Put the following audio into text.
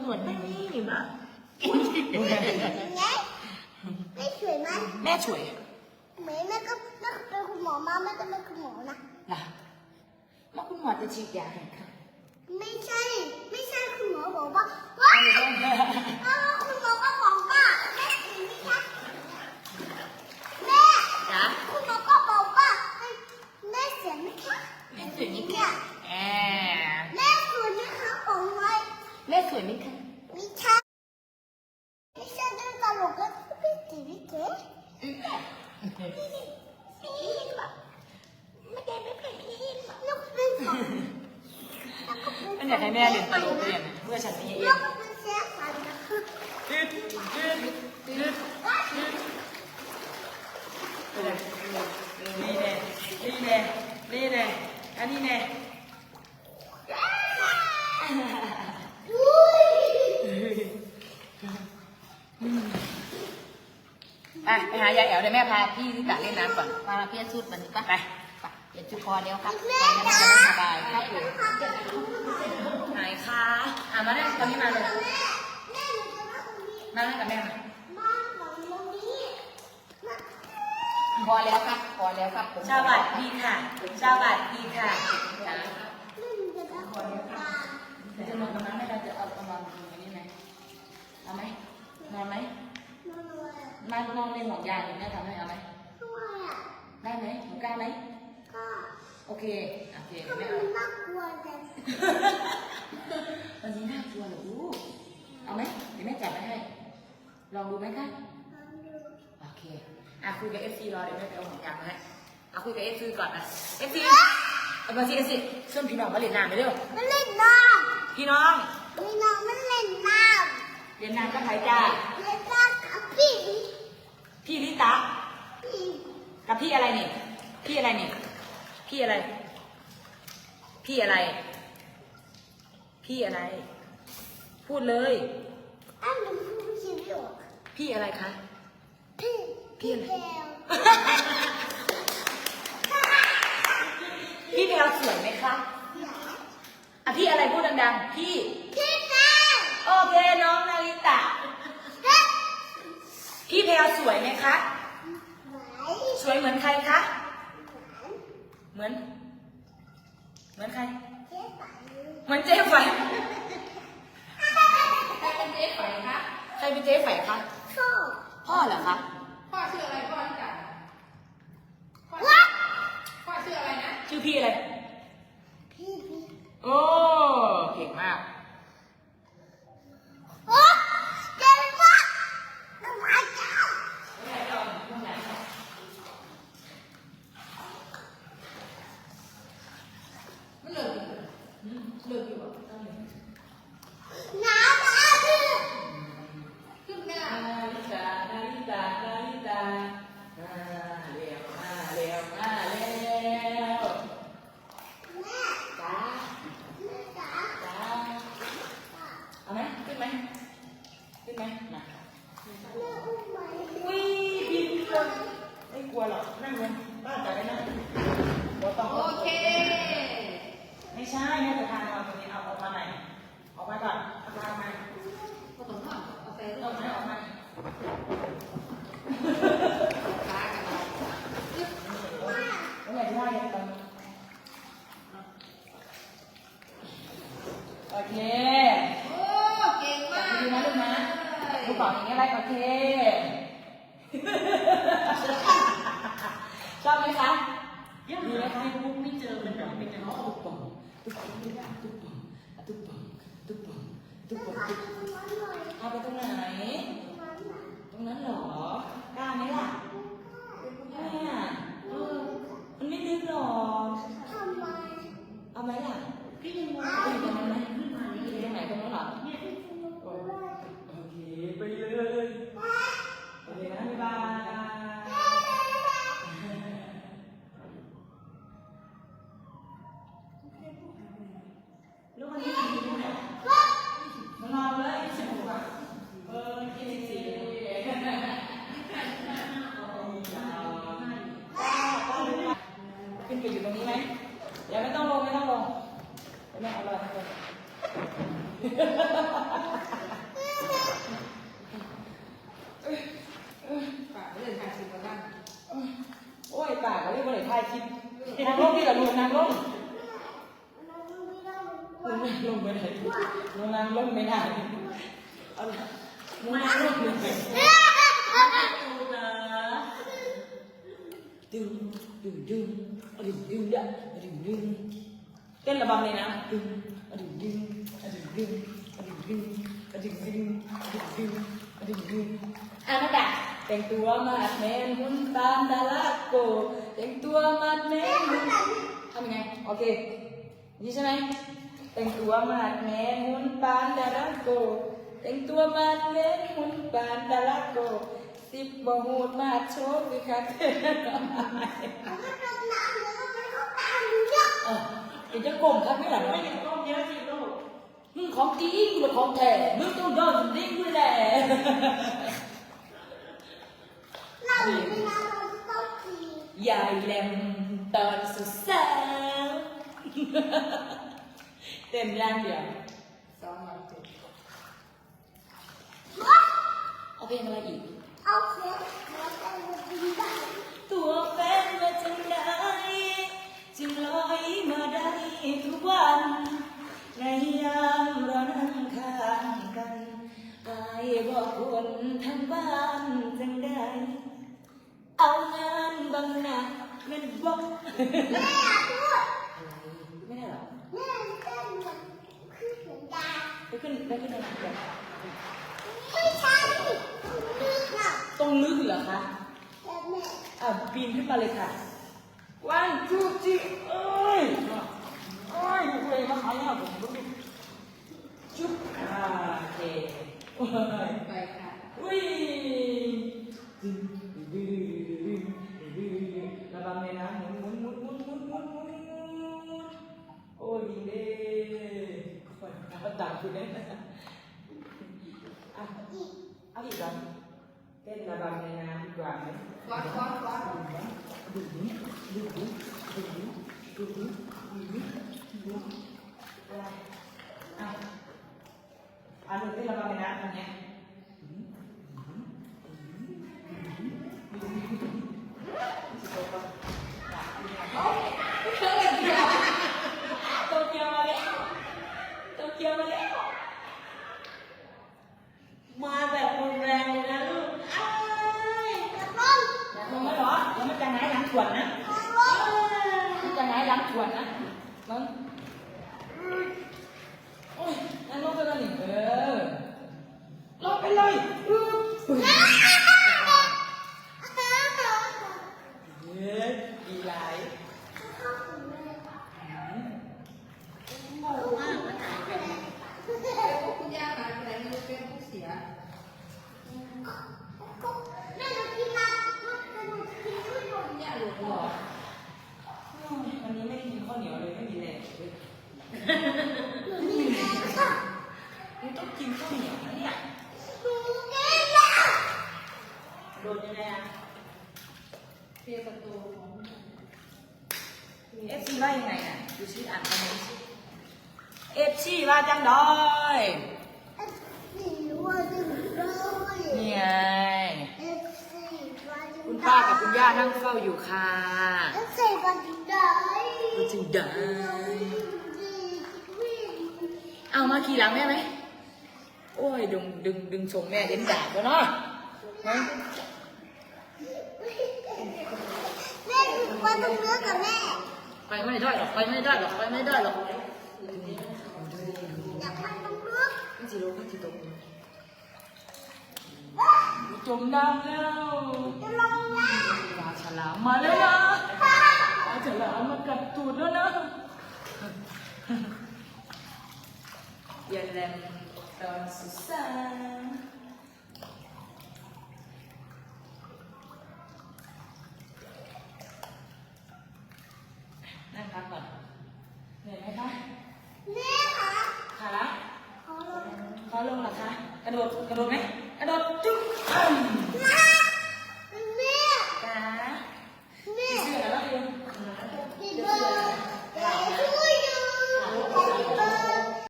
หนวดไม่นี่มาไงไม่สวยไหมแม่ช่วยเหมือนแม่ก็แม่ก็เป็นคุณหมอมาแม่ก็เป็นคุณหมอนะนะแล้วคุณหมอจะฉีดยาให้ค่ะไม่ใช่ ไม่ใช่คุณหมอบอกว่าว้าวอ้าวคุณหมอก็บอกว่าแม่สวยไหมคะแม่ จ้ะ คุณหมอก็บอกว่าแม่สวยไหมคะ แม่สวยไหม เนี่ คะ ย แอ แม่สวยไหมคะบอกไว้ แม่สวยไหมคะ ไม่ใช่ไม่ใช่เรื่องตลกก็พี่ตีพี่เก๋ไมันอยากให้แม่เรียนตลกเรียนเพื่อฉันนี่เองก็เป็นเสียสันนะคะยืดยืดยืดยืดนี่แน่นี่แน่นี่แน่อันนี้แน่ อุ้ย ไปไปหายายแอ๋วเดี๋ยวแม่พาพี่ที่ตะเล่นน้ำก่อนมาเพี้ยนชุดมันไปไปเปลี่ยนชุดคอเดียวครับไปแล้วมันจะได้สบายครับผมไหนคะอะมาได้ตอนนี้มาเลยแม่แม่หนูจะมาตรงนี้มาให้กับแม่มาบ้านหลังตรงนี้มาพอแล้วครับพอแล้วครับผมสวัสดีค่ะสวัสดีค่ะจ้าแม่หนูจะมาตรงกลางเดี๋ยวจะนอนตรงนั้นไหมเราจะเอาเอานอนตรงนี้ไหมเอาไหมนอนไหมนอนเลย มานอนในห่วงยางแม่ทำให้เอาไหมทำไมอะได้ไหมหนูกล้าไหมก็โอเคโอเคทำไมไม่เอามันน่ากลัวจังวันนี้น่ากลัวเหรอลูกเอาไหมเดี๋ยวแม่จัดไว้ให้ ลองดูไหมคะ ลองดูโอเค อะคุยกับเอฟซีรอเดี๋ยวแม่ไปเอาของยางมาให้เอาคุยกับเอฟซีก่อนนะเอฟซีเอามาสิเอฟซีส่วนพี่น้องมาเล่นน้ำไปเร็วมันเล่นน้พี่น้องำมีน้องมันเล่นน้เล่นน้ำกับใครจ้าำเล่นน้ำกับพี่ พี่ลิตาพี่กับพี่อะไรนี่ พี่อะไรนี่ พี่อะไร พี่อะไร พี่อะไร พูดเลย อ้าวหนูพูดชื่ออยู่พี่อะไรคะ พี่พี่พี่อะไรแพลวพี่แพลวสวยไหมคะอะพี่อะไรพูดดังๆ พี่ พี่แพลวโอเคน้องนาริตะเฮ้ยพี่ แพลวสวยไหมคะไหวสวยเหมือนใครคะไหวเหมือน เหมือนใครเจ๊ไหวเหมือนเจ๊ไฝใครเป็นเจ๊ไฝคะ ใครเป็นเจ๊ไฝคะ พ่อ พ่อเหรอคะ พ่อชื่ออะไรพ่อรู้จักพ่อวัดพ่อชื่ออะไรนะ ชื่อพี่อะไร พี่พี่โอ้ เก่งมาก โอ้เจ๊วัดน้ำมันจ้า มันเลิกอยู่เลิกอยู่อะ น้ำมาพี่ ขึ้นแม่ นาริตานาริตานาริตามาเร็วมาเร็วมาเร็ว แม่ จ้า แม่จ๋า จ้าเอาไหมขึ้นไหมขึ้นไหมมา แม่อุ้มไหม อุ้ยพี่พี่กลัวไม่กลัวหรอกนั่งลงบ้านจ๋าได้นั่งหัวต้อง โอเค ไม่ใช่แม่จะทานเอาตรงนี้เอาออกมาไหนออกมาก่อนเอามาไหม ก็ต้องทำเอาไป เอาไหมออกมา ค้ากันเรา แล้วไหนที่ว่ายังไงโอเค โอ้เก่ง จั มา บ ก ดีนะลูกนะ ลูกบอกอย่างนี้อะไรโอเคชอบไหมคะดีไหมคะลูกไม่เจอมันเป็นอย่างนี้ตุ๊บป่องตุ๊บป่องตุ๊กป่องตุ๊บป่องตุ๊บป่องตุ๊บป่องตุ๊บป่องเอาไปตรงไหน ตรงนั้นเหรอ ปากเลยถ่ายสิบกว่นอ้ยปากเขาเม่ไรถ่ายคลิปนางลงที่ละลงนางลงลงไม่ได้ลงนางลงไม่ได้ลงไม่ได้ดึงดึงดึงดึงดึด้เต้นระบำเลยนะ งดึงดึงอะนักดาแต่งตัวมาแมนหุ่นตามดาราโกแต่งตัวมาแมนหุ่นทำยังไงโอเคนี่ใช่ไหมแต่งตัวมาแม่มุนปานดาราโกแต่งตัวมาแม่มุนปานดาราโกสิบบ่หูดมาโชว์สิครับเออเดี๋ยวจะกลมครับไม่หลังไม่ยังกลมเยอะสิงลูก มึงของจริงกูเป็นของแท้มึงต้องยอมจริงกูแหละเราไม่น่าเราต้องกินยายแหลมตอนสุดสาวเต็มร่างเดียวสองวันเจ็ดเอาเพลงอะไรอีก เอาเสียงหัวใจมากินได้ตัวแฟนมาจากไหนจึงลอยมาได้ทุกวัน ในยามเรานั่งข้างกันอายบอกคนทั้งบ้านจังได้เอางานบางหน้าเงินบอกแม่อยากพูดไม่ได้หรอแม่เต้นเหมือนคือเสียงดาไปขึ้นไปขึ้นอะไรกันไม่ใช่ตรงลึกเหรอคะแต่แม่อะปีนขึ้นมาเลยค่ะวันทูจีเอ้ย เอ้ยคุยมาหายากผมดูจุ๊บอ่าโอเคโอ้ยไปค่ะอุ้ยดึงดึงดึงดึงดึงระวังเลยนะหมุน ăn được cái là ba ngày đá rồi nhé mà về quần vàng rồi nè ai cảm ơn cảm ơn cái đó cái cái này đánh quần á cái này đánh quần á vâng ข้าวเหนียวเลยไม่มีแรงเลยหนูมีแม่ค่ะมึงต้องกินข้าวเหนียวนะเนี่ยหนูกินแล้วโดนยังไงอะเพียประตูของเอฟซีว่ายังไงอะดูชื่ออ่านคอมเมนต์สิเอฟซีว่าจังดอยสี่วันหนึ่งร้อยนี่ไงเอฟซีวันหนึ่งคุณป้ากับคุณย่านั่งเฝ้าอยู่ค่ะเอฟซีวันหนึ่งร้อย คุณจึงได้เอามาขี่หลังแม่ไหม โอ้ย ดึงดึงดึงส่งแม่เด่นดาบแล้วเนาะนะแม่ถึงวันตรงเนื้อกับแม่ ไปไม่ได้หรอก ไปไม่ได้หรอก ไปไม่ได้หรอกอยากมันตรงเนื้อไม่จีโร่ไม่จีตกจมน้ำแล้วจะลงแล้วปลาฉลามมาแล้วนะปลาฉลา มมากัดตูดแล้วนะเย็นแรงตอนสุดสายนั่งพักก่อนเหนื่อยไหมคะแม่คะขาละขอลงขอลงเหรอคะ กระโดด กระโดดไหมกระโดดจุ๊บอ้ำ